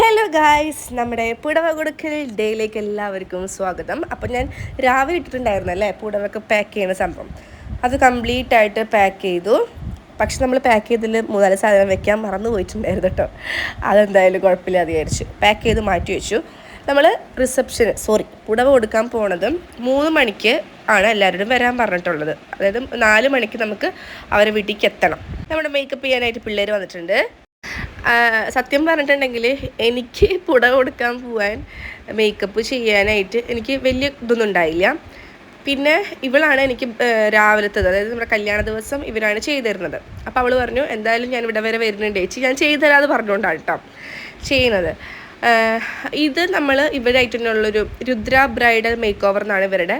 Hello guys നമ്മുടെ പുടവ കൊടുക്കൽ ഡേയിലേക്ക് എല്ലാവർക്കും സ്വാഗതം. അപ്പം ഞാൻ രാവിലെ ഇട്ടിട്ടുണ്ടായിരുന്നു അല്ലേ? പുടവൊക്കെ പാക്ക് ചെയ്യുന്ന സംഭവം. അത് കംപ്ലീറ്റ് ആയിട്ട് പാക്ക് ചെയ്തു. പക്ഷെ നമ്മൾ പാക്ക് ചെയ്തതിൽ മൂന്നാൽ സാധനം വെക്കാൻ മറന്നു പോയിട്ടുണ്ടായിരുന്നു കേട്ടോ. അതെന്തായാലും കുഴപ്പമില്ല വിചാരിച്ചു. പാക്ക് ചെയ്ത് മാറ്റി വെച്ചു. നമ്മൾ റിസപ്ഷന് സോറി പുടവ കൊടുക്കാൻ പോണത് മൂന്ന് മണിക്ക് ആണ് എല്ലാവരോടും വരാൻ പറഞ്ഞിട്ടുള്ളത്. അതായത് നാല് മണിക്ക് നമുക്ക് അവരെ വീട്ടിലേക്ക് എത്തണം. നമ്മുടെ മേക്കപ്പ് ചെയ്യാനായിട്ട് പിള്ളേർ വന്നിട്ടുണ്ട്. സത്യം പറഞ്ഞിട്ടുണ്ടെങ്കിൽ എനിക്ക് പുട കൊടുക്കാൻ പോവാൻ മേക്കപ്പ് ചെയ്യാനായിട്ട് എനിക്ക് വലിയ ഇതൊന്നും ഉണ്ടായില്ല. പിന്നെ ഇവളാണ് എനിക്ക് രാവിലത്തത്. അതായത് നമ്മുടെ കല്യാണ ദിവസം ഇവരാണ് ചെയ്തു തരുന്നത് അപ്പോൾ അവൾ പറഞ്ഞു എന്തായാലും ഞാൻ ഇവിടെ വരെ വരുന്നുണ്ട് ചേച്ചി. ഞാൻ ചെയ്തു തരാതെ പറഞ്ഞുകൊണ്ടാണ് കേട്ടോ ചെയ്യുന്നത്. ഇത് നമ്മൾ ഇവരായിട്ടുള്ളൊരു രുദ്ര ബ്രൈഡൽ മേക്ക് ഓവർ എന്നാണ് ഇവരുടെ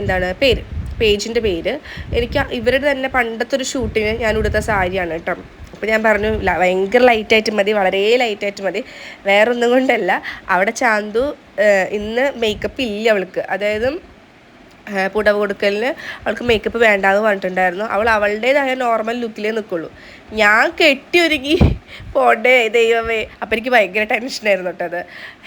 എന്താണ് പേര്? പേജിന്റെ പേര്. എനിക്ക് ഇവരുടെ തന്നെ പണ്ടത്തെ ഒരു ഷൂട്ടിന് ഞാൻ ഉടുത്ത സാരിയാണ് കേട്ടോ അപ്പോൾ ഞാൻ പറഞ്ഞു ഭയങ്കര ലൈറ്റായിട്ട് മതി വളരെ ലൈറ്റായിട്ട് മതി. വേറൊന്നും കൊണ്ടല്ല. അവിടെ ചാന്തു ഇന്ന് മേക്കപ്പ് ഇല്ല അവൾക്ക്. അതായത് പുടവ കൊടുക്കലിന് അവൾക്ക് മേക്കപ്പ് വേണ്ടാന്ന് പറഞ്ഞിട്ടുണ്ടായിരുന്നു. അവൾ അവളുടേതായ നോർമൽ ലുക്കിലേ നിൽക്കുള്ളൂ ഞാൻ കെട്ടി ഒരുങ്ങി പോണ്ടേ ദൈവമേ. അപ്പം എനിക്ക് ഭയങ്കര ടെൻഷനായിരുന്നു കേട്ടത്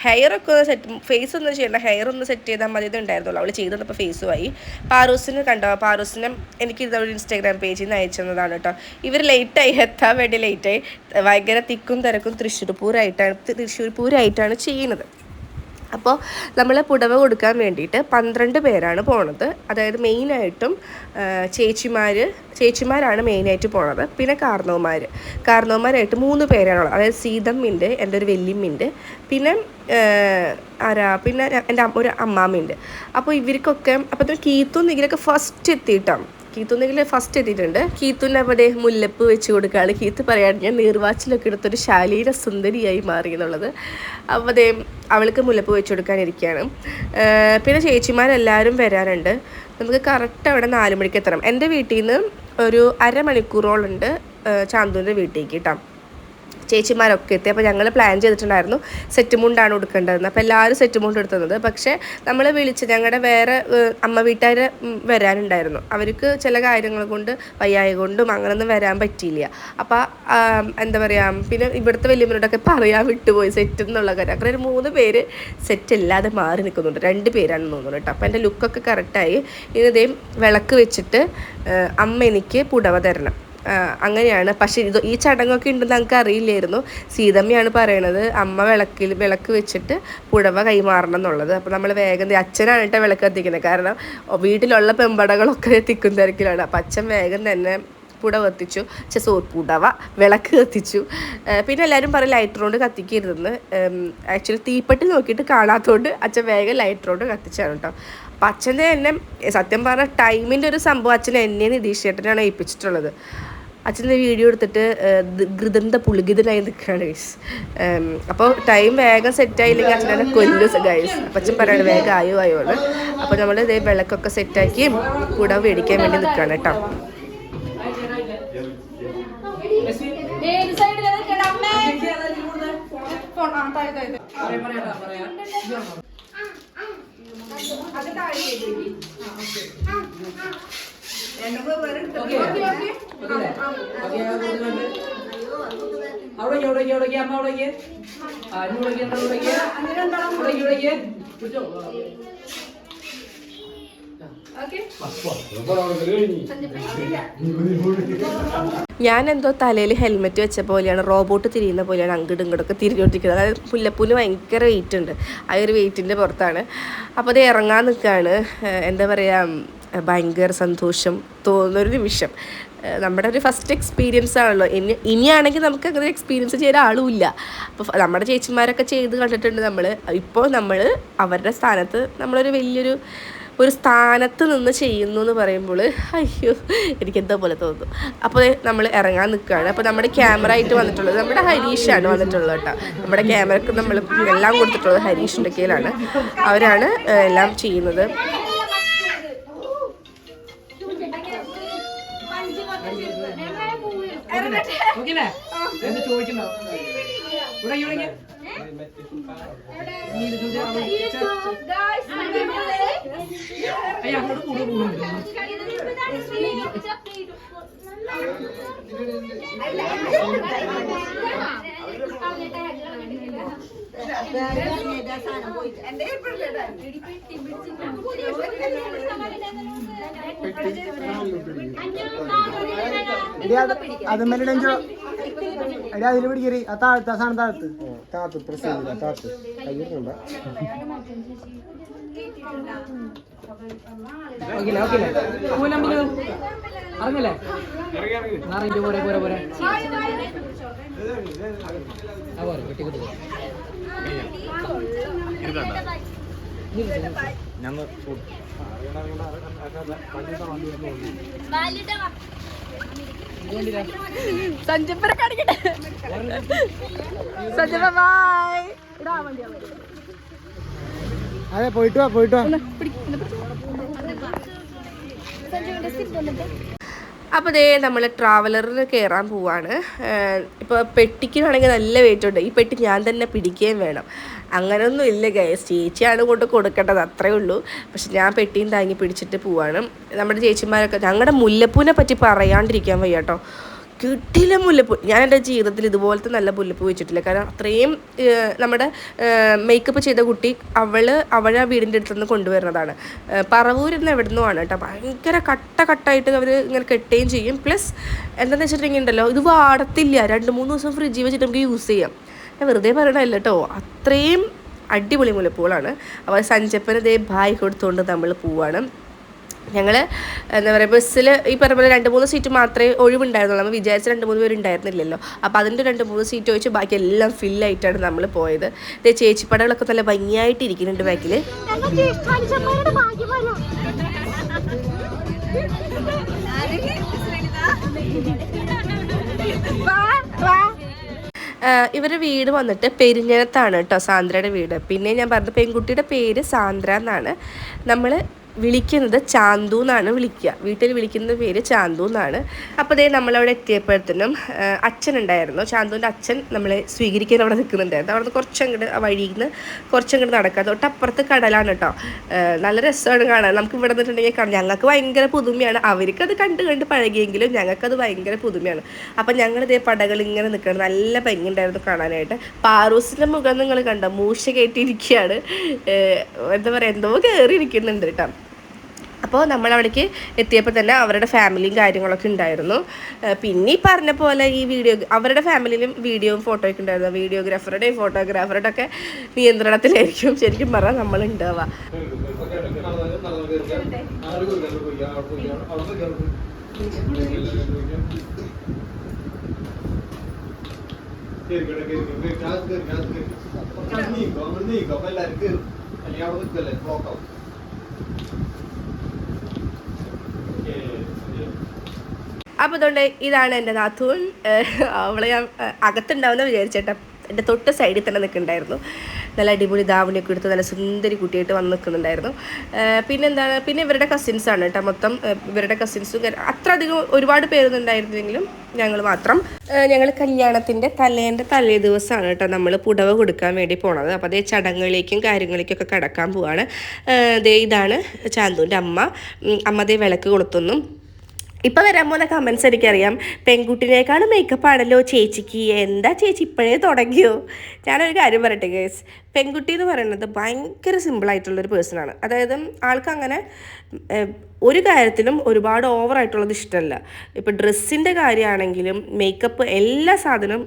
ഹെയറൊക്കെ ഒന്ന് സെറ്റ് ഫേസ് ഒന്നും ചെയ്യണ്ട. ഹെയർ ഒന്ന് സെറ്റ് ചെയ്താൽ മതി ഉണ്ടായിരുന്നുള്ളൂ. അവൾ ചെയ്ത് തന്നപ്പോൾ ഫേസുമായി പാറൂസിന് കണ്ടോ? പാറൂസിനെ എനിക്ക് ഇതൊരു ഇൻസ്റ്റാഗ്രാം പേജിൽ നിന്ന് അയച്ചു തന്നതാണ് കേട്ടോ ഇവർ ലേറ്റായി എത്താൻ വേണ്ടി ലേറ്റായി ഭയങ്കര തിക്കും തിരക്കും തൃശ്ശൂർ പൂരായിട്ടാണ് തൃശ്ശൂർ പൂരായിട്ടാണ് ചെയ്യുന്നത്. അപ്പോൾ നമ്മൾ പുടവ കൊടുക്കാൻ വേണ്ടിയിട്ട് പന്ത്രണ്ട് പേരാണ് പോണത്. അതായത് മെയിനായിട്ടും ചേച്ചിമാർ ചേച്ചിമാരാണ് മെയിനായിട്ട് പോണത്. പിന്നെ കാർന്നവന്മാർ കാർണവന്മാരായിട്ട് മൂന്ന് പേരാണുള്ളത് അതായത് സീതമ്മിണ്ട് എന്റെ ഒരു വല്യമ്മിണ്ട് പിന്നെ ആരാ? പിന്നെ എന്റെ ഒരു അമ്മാമ്മയുണ്ട് അപ്പോൾ ഇവർക്കൊക്കെ അപ്പോൾ കീത്തും ഇതിലൊക്കെ ഫസ്റ്റ് എത്തിയിട്ടാണ്. കീത്തുന്നെങ്കിൽ ഫസ്റ്റ് എത്തിയിട്ടുണ്ട്. കീത്തുവിന് അവിടെ മുല്ലപ്പ് വെച്ച് കൊടുക്കുകയാണ് കീത്ത് പറയാണ് ഞാൻ നീർവാച്ചിലൊക്കെ എടുത്തൊരു ശാലീന സുന്ദരിയായി മാറി എന്നുള്ളത്. അപ്പോൾ അവൾക്ക് മുല്ലപ്പ് വെച്ച് കൊടുക്കാനിരിക്കുകയാണ്. പിന്നെ ചേച്ചിമാരെല്ലാവരും വരാനുണ്ട്. നമുക്ക് കറക്റ്റ് അവിടെ നാല് മണിക്ക് എത്തണം. എന്റെ വീട്ടിൽ നിന്ന് ഒരു അരമണിക്കൂറോളുണ്ട് ചാന്തുവിന്റെ വീട്ടിലേക്ക് കേട്ടോ ചേച്ചിമാരൊക്കെ എത്തി. അപ്പോൾ ഞങ്ങൾ പ്ലാൻ ചെയ്തിട്ടുണ്ടായിരുന്നു സെറ്റ് മുണ്ടാണ് കൊടുക്കേണ്ടതെന്ന്. അപ്പോൾ എല്ലാവരും സെറ്റ് മുണ്ട് എടുത്തത്. പക്ഷേ നമ്മൾ വിളിച്ച് ഞങ്ങളുടെ വേറെ അമ്മ വീട്ടുകാർ വരാനുണ്ടായിരുന്നു. അവർക്ക് ചില കാര്യങ്ങൾ കൊണ്ട് വയ്യായ കൊണ്ടും അങ്ങനൊന്നും വരാൻ പറ്റിയില്ല. അപ്പോൾ എന്താ പറയുക പിന്നെ ഇവിടുത്തെ വലിയവരോടൊക്കെ പറയാൻ വിട്ടുപോയി സെറ്റ് എന്നുള്ള കാര്യം. അങ്ങനെ ഒരു മൂന്ന് പേര് സെറ്റ് ഇല്ലാതെ മാറി നിൽക്കുന്നുണ്ട്. രണ്ട് പേരാണെന്ന് തോന്നുന്നു കേട്ടോ. അപ്പോൾ എന്റെ ലുക്കൊക്കെ കറക്റ്റായി ഇനി ഇതേ വിളക്ക് വെച്ചിട്ട് അമ്മ എനിക്ക് പുടവ തരണം. അങ്ങനെയാണ്. പക്ഷെ ഇത് ഈ ചടങ്ങൊക്കെ ഉണ്ടെന്ന് ഞങ്ങൾക്ക് അറിയില്ലായിരുന്നു. സീതമ്മയാണ് പറയണത് അമ്മ വിളക്കിൽ വിളക്ക് വെച്ചിട്ട് പുഴവ കൈമാറണം എന്നുള്ളത്. അപ്പോൾ നമ്മൾ വേഗം അച്ഛനാണ് വിളക്ക് കത്തിക്കുന്നത്. കാരണം വീട്ടിലുള്ള പെമ്പടകളൊക്കെ തിക്കും തിരക്കിലാണ്. അപ്പം അച്ഛൻ വേഗം തന്നെ പുടവ കത്തിച്ചു. പക്ഷെ സോ പുടവ വിളക്ക് കത്തിച്ചു. പിന്നെ എല്ലാവരും പറയും ലൈറ്റർ കൊണ്ട് കത്തിക്കരുതെന്ന്. ആക്ച്വലി തീപ്പെട്ടി നോക്കിയിട്ട് കാണാത്തതുകൊണ്ട് അച്ഛൻ വേഗം ലൈറ്റർ കൊണ്ട് കത്തിച്ചാണ് കേട്ടോ. അപ്പം അച്ഛന്റെ തന്നെ സത്യം പറഞ്ഞാൽ ടൈമിന്റെ ഒരു സംഭവം അച്ഛൻ എന്നെ നിതീഷേട്ടനാണ് ഏൽപ്പിച്ചിട്ടുള്ളത്. അച്ഛന്റെ വീഡിയോ എടുത്തിട്ട് ഗൃദന്ത പുളിഗിതനായി നിൽക്കുകയാണ് ഗൈസ് അപ്പോൾ ടൈം വേഗം സെറ്റായില്ലെങ്കിൽ അച്ഛനെ കൊല്ലു ഗൈസ് അപ്പം അച്ഛൻ പറയാണ് വേഗം ആയോ ആയോ എന്ന്. അപ്പോൾ നമ്മൾ ഇതേ വിളക്കൊക്കെ സെറ്റാക്കി കൂടെ മേടിക്കാൻ വേണ്ടി നിൽക്കുകയാണ് കേട്ടോ. ആ സൈഡിലാ അവിടെ ഞാൻ എന്തോ തലയിൽ ഹെൽമെറ്റ് വെച്ച പോലെയാണ് റോബോട്ട് തിരിയുന്ന പോലെയാണ് അങ്ങോട്ടും ഇങ്ങോട്ടൊക്കെ തിരിഞ്ഞോട്ടിരിക്കുന്നത് അതായത് മുല്ലപ്പൂന് ഭയങ്കര വെയിറ്റ് ഉണ്ട്. ആ ഒരു വെയിറ്റിന്റെ പുറത്താണ്. അപ്പോൾ അത് ഇറങ്ങാൻ നിൽക്കുകയാണ് എന്താ പറയുക ഭയങ്കര സന്തോഷം തോന്നുന്നൊരു നിമിഷം. നമ്മുടെ ഒരു ഫസ്റ്റ് എക്സ്പീരിയൻസ് ആണല്ലോ. ഇനി ഇനിയാണെങ്കിൽ നമുക്ക് അങ്ങനെ എക്സ്പീരിയൻസ് ചെയ്യാൻ ആളുമില്ല. അപ്പോൾ നമ്മുടെ ചേച്ചിമാരൊക്കെ ചെയ്ത് കണ്ടിട്ടുണ്ട് നമ്മൾ ഇപ്പോൾ നമ്മൾ അവരുടെ സ്ഥാനത്ത് നമ്മളൊരു വലിയൊരു ഒരു സ്ഥാനത്ത് നിന്ന് ചെയ്യുന്നു എന്ന് പറയുമ്പോൾ അയ്യോ എനിക്കെന്തോ പോലെ തോന്നുന്നു. അപ്പോൾ നമ്മൾ ഇറങ്ങാൻ നിൽക്കുകയാണ് അപ്പോൾ നമ്മുടെ ക്യാമറ ആയിട്ട് വന്നിട്ടുള്ളത് നമ്മുടെ ഹരീഷാണ് വന്നിട്ടുള്ളത് കേട്ടോ. നമ്മുടെ ക്യാമറക്ക് നമ്മൾ എല്ലാം കൊടുത്തിട്ടുള്ളത് ഹരീഷിന്റെ കയ്യിലാണ് അവരാണ് എല്ലാം ചെയ്യുന്നത്. ഓക്കെല്ലേ എന്ത് ചോദിക്കണ്ടോ ഇവിടെ ഇവിടെ അയ്യ അങ്ങോട്ട് കൂടെ കൂടുന്നുണ്ട് Thank you. അതുമ്മലിടഞ്ചോ എടി അതിൽ പിടിക്കരി ആ താഴത്ത് ആ സാധനം താഴത്ത്. താഴത്ത് പ്രസ് ചെയ്തില്ല താഴത്ത്. കയ്യിരുന്നുണ്ട ഓക്കെ ഓക്കെ മൂലമ്പിൽ ഇറങ്ങല്ലേ? ഇറങ്ങിട്ട് പോരെ പോരെ പോരെ. ആ പോരെ വെട്ടി കിട്ടും സഞ്ജപ്പനെ കാണിക്കട്ടെ സഞ്ജപ്പ ബൈ അതെ പോയിട്ട് വാ പോയിട്ട് വാ. അപ്പോൾ ദേ നമ്മൾ ട്രാവലറിൽ കയറാൻ പോവാണ്. ഇപ്പോൾ പെട്ടിക്കാണെങ്കിൽ നല്ല വെയിറ്റ് ഉണ്ട്. ഈ പെട്ടി ഞാൻ തന്നെ പിടിക്കുകയും വേണം. അങ്ങനെയൊന്നും ഇല്ല ഗൈസ് ചേച്ചിയാണ് കൊണ്ട് കൊടുക്കേണ്ടത് അത്രേ ഉള്ളൂ. പക്ഷെ ഞാൻ പെട്ടിയും താങ്ങി പിടിച്ചിട്ട് പോവാണ്. നമ്മുടെ ചേച്ചിമാരൊക്കെ ഞങ്ങളുടെ മുല്ലപ്പൂവിനെ പറ്റി പറയാണ്ടിരിക്കാൻ വയ്യ കേട്ടോ കിട്ടില്ല മുല്ലപ്പൂ ഞാൻ എന്റെ ജീവിതത്തിൽ ഇതുപോലത്തെ നല്ല മുല്ലപ്പൂ വെച്ചിട്ടില്ല. കാരണം അത്രയും നമ്മുടെ മേക്കപ്പ് ചെയ്ത കുട്ടി അവൾ അവളെ വീടിന്റെ അടുത്തുനിന്ന് കൊണ്ടുവരുന്നതാണ്. പറവൂർ നിന്ന് എവിടെ നിന്നുമാണ് കേട്ടോ. ഭയങ്കര കട്ട കട്ടായിട്ട് അവർ ഇങ്ങനെ കെട്ടുകയും ചെയ്യും. പ്ലസ് എന്താണെന്ന് വെച്ചിട്ടുണ്ടെങ്കിൽ ഉണ്ടല്ലോ ഇത് വാടത്തില്ല. രണ്ട് മൂന്ന് ദിവസം ഫ്രിഡ്ജിൽ വെച്ചിട്ട് നമുക്ക് യൂസ് ചെയ്യാം. ഞാൻ വെറുതെ പറയണല്ല കേട്ടോ. അത്രയും അടിപൊളി മുല്ലപ്പൂളാണ് അപ്പോൾ സഞ്ചപ്പനതേ ബായ് കൊടുത്തുകൊണ്ട് നമ്മൾ പോവാണ്. ഞങ്ങൾ എന്താ പറയുക ബസ്സിൽ ഈ പറഞ്ഞ പോലെ രണ്ട് മൂന്ന് സീറ്റ് മാത്രമേ ഒഴിവുണ്ടായിരുന്നുള്ളൂ. നമ്മൾ വിചാരിച്ച രണ്ട് മൂന്ന് പേരുണ്ടായിരുന്നില്ലല്ലോ അപ്പോൾ അതിന്റെ രണ്ട് മൂന്ന് സീറ്റ് ഒഴിച്ച് ബാക്കി എല്ലാം ഫില്ലായിട്ടാണ് നമ്മൾ പോയത്. ചേച്ചിപ്പടകളൊക്കെ നല്ല ഭംഗിയായിട്ട് ഇരിക്കുന്നുണ്ട് ബാക്കിൽ ഇവരുടെ വീട് വന്നിട്ട് പെരിഞ്ഞനത്താണ് കേട്ടോ സാന്ദ്രയുടെ വീട്. പിന്നെ ഞാൻ പറഞ്ഞ പെൺകുട്ടിയുടെ പേര് സാന്ദ്ര എന്നാണ്. നമ്മൾ വിളിക്കുന്നത് ചാന്തു എന്നാണ് വിളിക്കുക. വീട്ടിൽ വിളിക്കുന്ന പേര് ചാന്തു എന്നാണ്. അപ്പോൾ ദേ നമ്മളവിടെ എത്തിയപ്പോഴത്തേനും അച്ഛൻ ഉണ്ടായിരുന്നു ചാന്തുവിന്റെ അച്ഛൻ നമ്മളെ സ്വീകരിക്കാൻ അവിടെ നിൽക്കുന്നുണ്ടായിരുന്നു. അവിടെ നിന്ന് കുറച്ചങ്ങോട്ട് വഴിയിൽ നിന്ന് കുറച്ചങ്ങോട്ട് നടക്കാം തൊട്ടപ്പുറത്ത് കടലാണ് കേട്ടോ. നല്ല രസമാണ് കാണാൻ. നമുക്ക് ഇവിടെ നിന്നിട്ടുണ്ടെങ്കിൽ ഞങ്ങൾക്ക് ഭയങ്കര പുതുമയാണ്. അവർക്കത് കണ്ട് കണ്ട് പഴകിയെങ്കിലും ഞങ്ങൾക്കത് ഭയങ്കര പുതുമയാണ്. അപ്പം ഞങ്ങളിതേ പടകൾ ഇങ്ങനെ നിൽക്കണം. നല്ല ഭംഗിയുണ്ടായിരുന്നു കാണാനായിട്ട്. പാറൂസിന്റെ മുഖം നിങ്ങൾ കണ്ടോ? മൂശ കയറ്റിയിരിക്കുകയാണ് എന്താ പറയുക എന്തോ കയറിയിരിക്കുന്നുണ്ട് കേട്ടോ. അപ്പോൾ നമ്മൾ അവിടേക്ക് എത്തിയപ്പോൾ തന്നെ അവരുടെ ഫാമിലിയും കാര്യങ്ങളൊക്കെ ഉണ്ടായിരുന്നു. പിന്നെ ഈ പറഞ്ഞ പോലെ ഈ വീഡിയോ അവരുടെ ഫാമിലിയിലും വീഡിയോയും ഫോട്ടോയൊക്കെ ഉണ്ടായിരുന്നു. വീഡിയോഗ്രാഫറുടെയും ഫോട്ടോഗ്രാഫറുടെ ഒക്കെ നിയന്ത്രണത്തിലായിരിക്കും. ശരിക്കും പറഞ്ഞാൽ നമ്മൾ ഉണ്ടാവുക. അപ്പോൾ അതുകൊണ്ട് ഇതാണ് എന്റെ നാത്തൂൻ. അവളെ ഞാൻ അകത്തുണ്ടാവുന്ന വിചാരിച്ചേട്ടാ. എന്റെ തൊട്ട് സൈഡിൽ തന്നെ നിൽക്കുന്നുണ്ടായിരുന്നു. നല്ല അടിപൊളി ദാവണിയൊക്കെ എടുത്ത് നല്ല സുന്ദരി കുട്ടിയായിട്ട് വന്ന് നിൽക്കുന്നുണ്ടായിരുന്നു. പിന്നെന്താണ്? പിന്നെ ഇവരുടെ കസിൻസ് ആണ് കേട്ടോ മൊത്തം. ഇവരുടെ കസിൻസും അത്ര അധികം ഒരുപാട് പേരൊന്നും ഉണ്ടായിരുന്നെങ്കിലും ഞങ്ങൾ മാത്രം. ഞങ്ങൾ കല്യാണത്തിന്റെ തലേന്റെ തലേ ദിവസമാണ് കേട്ടോ നമ്മൾ പുടവ കൊടുക്കാൻ വേണ്ടി പോണത്. അപ്പോൾ അതേ ചടങ്ങുകളിലേക്കും കാര്യങ്ങളിലേക്കൊക്കെ കടക്കാൻ പോവാണ്. ഇതാണ് ചാന്തുവിന്റെ അമ്മ. അമ്മതേ വിളക്ക് കൊളുത്തുന്നു. ഇപ്പൊ വരാൻ പോകുന്ന കമന്റ്സ് എനിക്കറിയാം. പെൺകുട്ടിനേക്കാളും മേക്കപ്പ് ആണല്ലോ ചേച്ചിക്ക്. എന്താ ചേച്ചി ഇപ്പോഴേ തുടങ്ങിയോ? ഞാനൊരു കാര്യം പറയട്ടെ ഗേസ് പെൺകുട്ടി എന്ന് പറയുന്നത് ഭയങ്കര സിമ്പിളായിട്ടുള്ളൊരു പേഴ്സണാണ് അതായത് ആൾക്ക് അങ്ങനെ ഒരു കാര്യത്തിലും ഒരുപാട് ഓവറായിട്ടുള്ളത് ഇഷ്ടമല്ല ഇപ്പം ഡ്രസ്സിന്റെ കാര്യമാണെങ്കിലും മേക്കപ്പ് എല്ലാ സാധനവും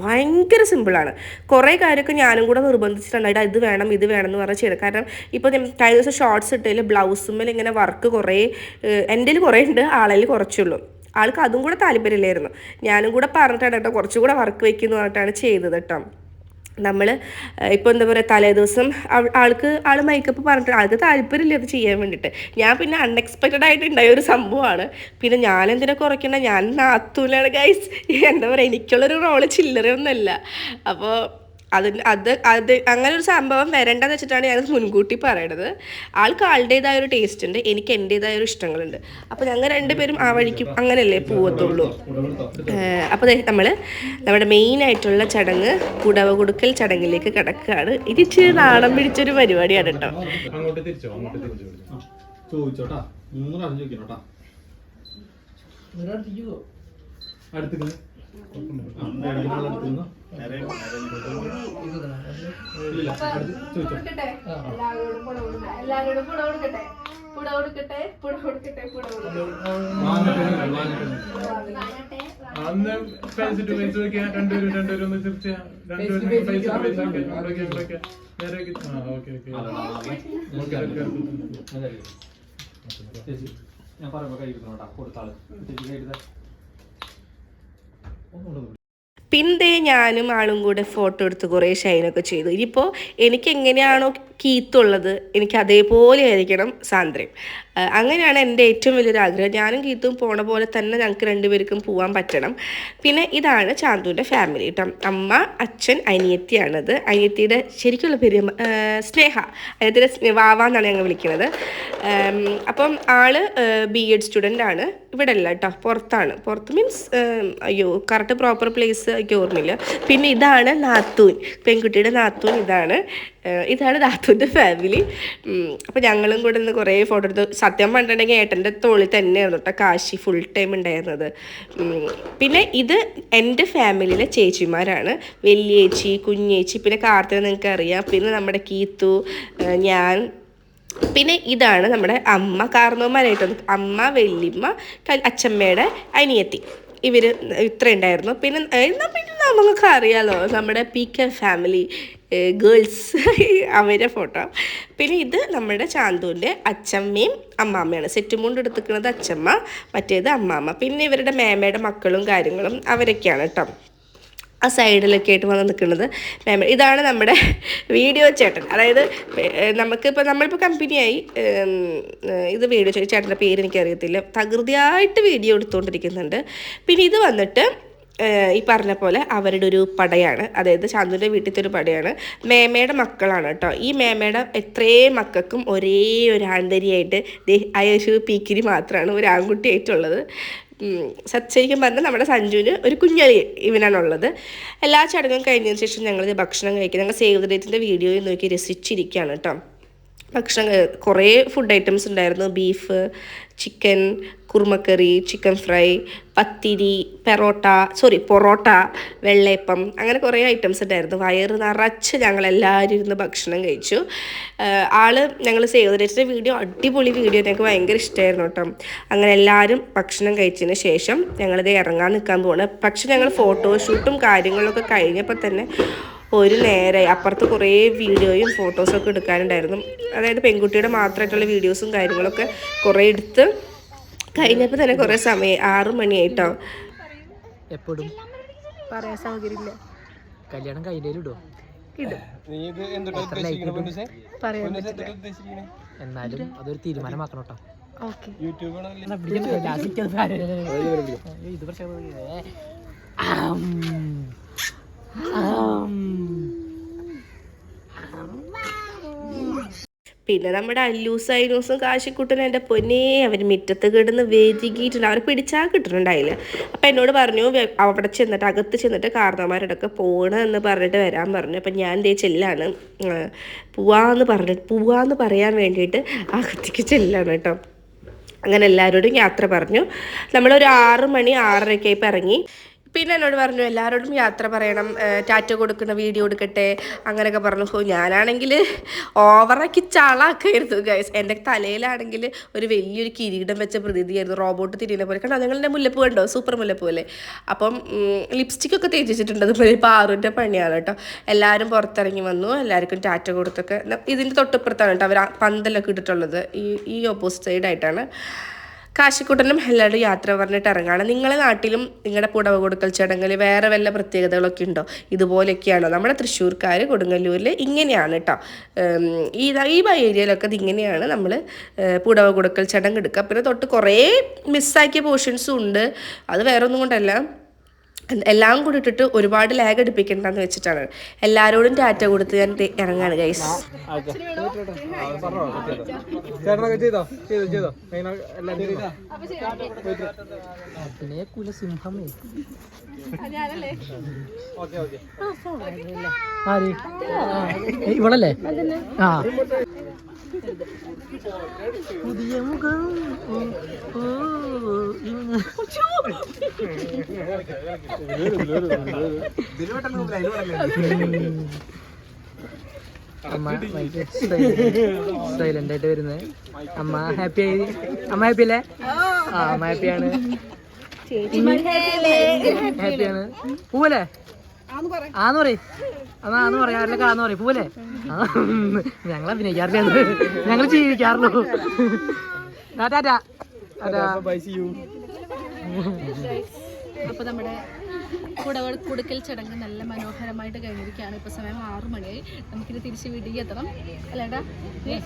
ഭയങ്കര സിമ്പിളാണ്. കുറേ കാര്യമൊക്കെ ഞാനും കൂടെ നിർബന്ധിച്ചിട്ടുണ്ടായിട്ട് ഇത് വേണം ഇത് വേണം എന്ന് പറഞ്ഞ് ചെയ്ത് കാരണം ഇപ്പോൾ കഴിഞ്ഞ ദിവസം ഷോർട്സ് ഇട്ടതിൽ ബ്ലൗസുമ്മൽ ഇങ്ങനെ വർക്ക് കുറേ എന്റെ കുറേ ഉണ്ട് ആളിൽ കുറച്ചുള്ളൂ ആൾക്ക് അതും കൂടെ താല്പര്യമില്ലായിരുന്നു. ഞാനും കൂടെ പറഞ്ഞിട്ടാണ് കേട്ടോ കുറച്ചും കൂടെ വർക്ക് വയ്ക്കുന്നു പറഞ്ഞിട്ടാണ് ചെയ്തത് കേട്ടോ. നമ്മൾ ഇപ്പോൾ എന്താ പറയുക തലേ ദിവസം ആൾക്ക് ആൾ മേക്കപ്പ് പറഞ്ഞിട്ട് ആൾക്ക് താല്പര്യമില്ല അത് ചെയ്യാൻ വേണ്ടിയിട്ട് ഞാൻ പിന്നെ അൺഎക്സ്പെക്റ്റഡ് ആയിട്ട് ഉണ്ടായ ഒരു സംഭവമാണ്. പിന്നെ ഞാൻ എന്തിനാ കുറയ്ക്കണ്ട ഞാൻ നാത്തൂലാണ് ഗൈസ് എന്താ പറയുക എനിക്കുള്ളൊരു റോൾ ചില്ലറയൊന്നുമല്ല അപ്പോൾ അതിന് അത് അത് അങ്ങനെ ഒരു സംഭവം വരണ്ടെന്ന് വെച്ചിട്ടാണ് ഞാനത് മുൻകൂട്ടി പറയണത്. ആൾക്ക് ആളുടേതായ ഒരു ടേസ്റ്റ് ഉണ്ട് എനിക്ക് എന്റെതായ ഒരു ഇഷ്ടങ്ങളുണ്ട്. അപ്പോൾ ഞങ്ങൾ രണ്ടുപേരും ആ വഴിക്ക് അങ്ങനെയല്ലേ പോവത്തുള്ളൂ. അപ്പോൾ നമ്മൾ നമ്മുടെ മെയിൻ ആയിട്ടുള്ള ചടങ്ങ് പുടവ കൊടുക്കൽ ചടങ്ങിലേക്ക് കിടക്കുകയാണ്. ഇത് ഇച്ചിരി നാണം പിടിച്ചൊരു പരിപാടിയാണ് കേട്ടോ. അങ്ങോട്ട് തിരിച്ചോ അങ്ങോട്ട് തിരിച്ചോ ചോദിച്ചോട്ടാ മൂന്ന് പ്രാവശ്യം ചോദിക്കണോട്ടാ. അടുത്തേക്ക് അടുത്തേക്ക് എല്ലാവരോടും പുട കൊടുക്കട്ടെ എല്ലാവരോടും പുട കൊടുക്കട്ടെ പുട കൊടുക്കട്ടെ പുട കൊടുക്കട്ടെ പുട കൊടുക്കട്ടെ അന്ന് ടു ഒന്ന് ടു ഞാൻ പറയുമ്പോ കൈ കേട്ടോ. കൊടുത്താൾ. ഒന്നുകൂടെ പിന്നെ ഞാനും ആളും കൂടെ ഫോട്ടോ എടുത്ത് കുറേ ഷൈനൊക്കെ ചെയ്തു. ഇനിയിപ്പോൾ എനിക്ക് എങ്ങനെയാണോ കീത്തുള്ളത് എനിക്ക് അതേപോലെ ആയിരിക്കണം സാന്ദ്രയും. അങ്ങനെയാണ് എന്റെ ഏറ്റവും വലിയൊരു ആഗ്രഹം. ഞാനും കീത്തും പോണ പോലെ തന്നെ ഞങ്ങൾക്ക് രണ്ടുപേർക്കും പോകാൻ പറ്റണം. പിന്നെ ഇതാണ് ചാന്തുവിന്റെ ഫാമിലി കേട്ടോ അമ്മ അച്ഛൻ അനിയത്തിയാണത്. അനിയത്തിയുടെ ശരിക്കുള്ള പേര് സ്നേഹ. അനിയത്തിയുടെ സ്നേഹാവാന്നാണ് എന്നാണ് ഞങ്ങൾ വിളിക്കുന്നത്. അപ്പം ആൾ ബി എഡ് സ്റ്റുഡന്റ് ആണ്. ഇവിടെ അല്ല കേട്ടോ പുറത്താണ്. പുറത്ത് മീൻസ് അയ്യോ കറക്റ്റ് പ്രോപ്പർ പ്ലേസ് എനിക്ക് ഓർമ്മയില്ല. പിന്നെ ഇതാണ് നാത്തൂൻ. പെൺകുട്ടിയുടെ നാത്തൂൻ ഇതാണ്. ഇതാണ് ധാത്തുവിന്റെ ഫാമിലി അപ്പോൾ ഞങ്ങളും കൂടെ ഇന്ന് കുറേ ഫോട്ടോ എടുത്തു. സത്യം പറഞ്ഞിട്ടുണ്ടെങ്കിൽ ഏട്ടന്റെ തോളിൽ തന്നെയായിരുന്നു കേട്ടോ കാശി ഫുൾ ടൈം ഉണ്ടായിരുന്നത്. പിന്നെ ഇത് എന്റെ ഫാമിലിയിലെ ചേച്ചിമാരാണ്. വലിയേച്ചി കുഞ്ഞേച്ചി പിന്നെ കാർത്തിക നിങ്ങൾക്ക് അറിയാം പിന്നെ നമ്മുടെ കീത്തു ഞാൻ. പിന്നെ ഇതാണ് നമ്മുടെ അമ്മ കാർന്നോമാരായിട്ട് അമ്മ വല്യമ്മ അച്ഛമ്മയുടെ അനിയത്തി. ഇവർ ഇത്ര ഉണ്ടായിരുന്നു പിന്നെ നമുക്ക് അറിയാലോ നമ്മുടെ പി കെ ഫാമിലി ഗേൾസ് അവരെ ഫോട്ടോ. പിന്നെ ഇത് നമ്മുടെ ചാന്തുവിന്റെ അച്ചമ്മയും അമ്മാമ്മയാണ്. സെറ്റും മുണ്ട് എടുത്തിക്കുന്നത് അച്ചമ്മ മറ്റേത് അമ്മാമ്മ. പിന്നെ ഇവരുടെ മേമയുടെ മക്കളും കാര്യങ്ങളും അവരൊക്കെയാണ് കേട്ടോ. ആ സൈഡിലൊക്കെ ആയിട്ട് വന്ന് നിൽക്കുന്നത് മേമ. ഇതാണ് നമ്മുടെ വീഡിയോ ചേട്ടൻ. അതായത് നമുക്കിപ്പോൾ നമ്മളിപ്പോൾ കമ്പനിയായി ഇത് വീഡിയോ ചേട്ടൻ ചേട്ടന്റെ പേര് എനിക്കറിയത്തില്ല. തകൃതിയായിട്ട് വീഡിയോ എടുത്തുകൊണ്ടിരിക്കുന്നുണ്ട്. പിന്നെ ഇത് വന്നിട്ട് ഈ പറഞ്ഞ പോലെ അവരുടെ ഒരു പടയാണ്. അതായത് ചാന്തുവിന്റെ വീട്ടിലത്തെ ഒരു പടയാണ്. മേമയുടെ മക്കളാണ് കേട്ടോ. ഈ മേമയുടെ എത്രയും മക്കൾക്കും ഒരേ ഒരു ആന്തരിയായിട്ട് അയശു പീക്കിരി മാത്രമാണ് ഒരു ആൺകുട്ടിയായിട്ടുള്ളത്. ശരിക്കും പറഞ്ഞാൽ നമ്മുടെ സഞ്ജുവിന് ഒരു കുഞ്ഞളി ഇവനാണുള്ളത്. എല്ലാ ചടങ്ങും കഴിഞ്ഞതിന് ശേഷം ഞങ്ങളിത് ഭക്ഷണം കഴിക്കുക ഞങ്ങൾ സേവ് ദ വീഡിയോയിൽ നോക്കി രസിച്ചിരിക്കുകയാണ് കേട്ടോ. ഭക്ഷണം കുറേ ഫുഡ് ഐറ്റംസ് ഉണ്ടായിരുന്നു. ബീഫ് ചിക്കൻ കുറുമക്കറി ചിക്കൻ ഫ്രൈ പത്തിരി പെറോട്ട സോറി പൊറോട്ട വെള്ളയപ്പം അങ്ങനെ കുറേ ഐറ്റംസ് ഉണ്ടായിരുന്നു. വയറ് നിറച്ച് ഞങ്ങളെല്ലാവരും ഇരുന്ന് ഭക്ഷണം കഴിച്ചു. ആൾ ഞങ്ങൾ സേവ് ദ വീഡിയോ അടിപൊളി വീഡിയോ ഞങ്ങൾക്ക് ഭയങ്കര ഇഷ്ടമായിരുന്നു കേട്ടോ. അങ്ങനെ എല്ലാവരും ഭക്ഷണം കഴിച്ചതിന് ശേഷം ഞങ്ങളിത് ഇറങ്ങാൻ നിൽക്കാൻ പോവാണ്. പക്ഷെ ഞങ്ങൾ ഫോട്ടോഷൂട്ടും കാര്യങ്ങളൊക്കെ കഴിഞ്ഞപ്പോൾ തന്നെ ഒരു നേരമായി അപ്പുറത്ത് കുറേ വീഡിയോയും ഫോട്ടോസൊക്കെ എടുക്കാനുണ്ടായിരുന്നു. അതായത് പെൺകുട്ടിയുടെ മാത്രമായിട്ടുള്ള വീഡിയോസും കാര്യങ്ങളൊക്കെ കുറേ എടുത്ത് കഴിഞ്ഞപ്പോൾ തന്നെ കുറേ സമയം ആറു മണിയായിട്ടോ. എപ്പോഴും? പറയാൻ സൗകര്യമില്ല. കല്യാണം കയ്യിലും ഇടും. ഇടും എത്ര ലൈക്ക് കിട്ടും പറയാൻ പറ്റില്ല. എന്നാലും അതൊരു തീരുമാനമാക്കണം കേട്ടോ. ഓക്കെ. ഇത് പ്രശ്നം ആം. ആം. പിന്നെ നമ്മുടെ അല്ലൂസ് ഐനൂസും കാശിക്കുട്ടനും എന്റെ പൊന്നേ അവർ മുറ്റത്ത് കിടന്ന് വേദിക്കിയിട്ടുണ്ട് അവരെ പിടിച്ചാൽ കിട്ടുന്നുണ്ടായില്ല അപ്പം എന്നോട് പറഞ്ഞു അവിടെ ചെന്നിട്ട് അകത്ത് ചെന്നിട്ട് കാർന്നമാരോടൊക്കെ പോകണം എന്ന് പറഞ്ഞിട്ട് വരാൻ പറഞ്ഞു. അപ്പം ഞാൻ ദേ ചെല്ലാണ്. പോവാന്ന് പറഞ്ഞിട്ട് പോവാന്ന് പറയാൻ വേണ്ടിയിട്ട് അകത്തേക്ക് ചെല്ലാണ് കേട്ടോ. അങ്ങനെ എല്ലാവരോടും യാത്ര പറഞ്ഞു. നമ്മളൊരു ആറ് മണി ആറരയ്ക്കായി ഇറങ്ങി. പിന്നെ എന്നോട് പറഞ്ഞു എല്ലാവരോടും യാത്ര പറയണം ടാറ്റ കൊടുക്കുന്ന വീഡിയോ എടുക്കട്ടെ അങ്ങനെയൊക്കെ പറഞ്ഞു. സോ ഞാനാണെങ്കിൽ ഓവറാക്കി ചാളാക്കായിരുന്നു ഗൈസ് എന്റെ തലയിലാണെങ്കിൽ ഒരു വലിയൊരു കിരീടം വെച്ച പ്രതീതിയായിരുന്നു റോബോട്ട് തിരിയുന്ന പോലെ. കാരണം നിങ്ങളുടെ മുല്ലപ്പൂ കണ്ടോ സൂപ്പർ മുല്ലപ്പൂ അല്ലേ? അപ്പം ലിപ്സ്റ്റിക് ഒക്കെ വെച്ചിട്ടുണ്ട്. അതുപോലെ പാറുവിന്റെ പണിയാണ് കേട്ടോ. എല്ലാവരും പുറത്തിറങ്ങി വന്നു എല്ലാവർക്കും ടാറ്റ കൊടുത്തൊക്കെ. ഇതിന്റെ തൊട്ടിപ്പുറത്താണ് കേട്ടോ അവർ പന്തലൊക്കെ ഇട്ടിട്ടുള്ളത്. ഈ ഈ ഓപ്പോസിറ്റ് സൈഡായിട്ടാണ് കാശിക്കുട്ടനും എല്ലാവരും യാത്ര പറഞ്ഞിട്ട് ഇറങ്ങാണ്. നിങ്ങളുടെ നാട്ടിലും നിങ്ങളുടെ പുടവ കൊടുക്കൽ ചടങ്ങിൽ വേറെ വല്ല പ്രത്യേകതകളൊക്കെ ഉണ്ടോ? ഇതുപോലെയൊക്കെയാണോ? നമ്മുടെ തൃശ്ശൂർക്കാർ കൊടുങ്ങല്ലൂരിൽ ഇങ്ങനെയാണ് കേട്ടോ ഈ ഈ ബൈ ഏരിയയിലൊക്കെ ഇതിങ്ങനെയാണ് നമ്മൾ പുടവ കൊടുക്കൽ ചടങ്ങ് എടുക്കുക. പിന്നെ തൊട്ട് കുറേ മിസ്സാക്കിയ പോർഷൻസും ഉണ്ട്. അത് വേറെ ഒന്നും കൊണ്ടല്ല. എല്ലാം കൂടി ഇട്ടിട്ട് ഒരുപാട് ലാഗ് അടുപ്പിക്കണ്ടെന്ന് വെച്ചിട്ടാണ്. എല്ലാരോടും ടാറ്റ കൊടുത്ത് ഞാൻ ഇറങ്ങാണ് ഗൈസ് ഇവളല്ലേ? ആ. പുതിയ മുഖം. ഓ. അമ്മ സൈലന്റ് ആയിട്ട് വരുന്നത് അമ്മ ഹാപ്പി ആയി. അമ്മ ഹാപ്പി അല്ലേ? ആ അമ്മ ഹാപ്പിയാണ് ഹാപ്പിയാണ് പൂവല്ലേ? ആന്ന് പറയും. എന്നാ ആന്ന് പറയാം. ആരിലൊക്കെ ആന്ന് പറയും. ആ, ഞങ്ങൾ അഭിനയിക്കാറില്ല ഞങ്ങൾ ജീവിക്കാറുള്ളൂ. ടാറ്റാ അപ്പൊ നമ്മുടെ കുടവ കുടുക്കൽ ചടങ്ങ് നല്ല മനോഹരമായിട്ട് കഴിഞ്ഞിരിക്കുകയാണ്. ഇപ്പൊ സമയം ആറു മണിയായി. നമുക്കിനി തിരിച്ച് വീട്ടിലേക്ക് എത്തണം. അല്ലേടാ ഇനി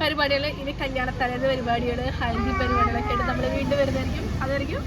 പരിപാടികൾ ഇനി കല്യാണത്തലേന്ന് പരിപാടികൾ ഹൽദി പരിപാടികളൊക്കെ ആയിട്ട് നമ്മൾ വീണ്ടും വരുന്നതായിരിക്കും. അതായിരിക്കും.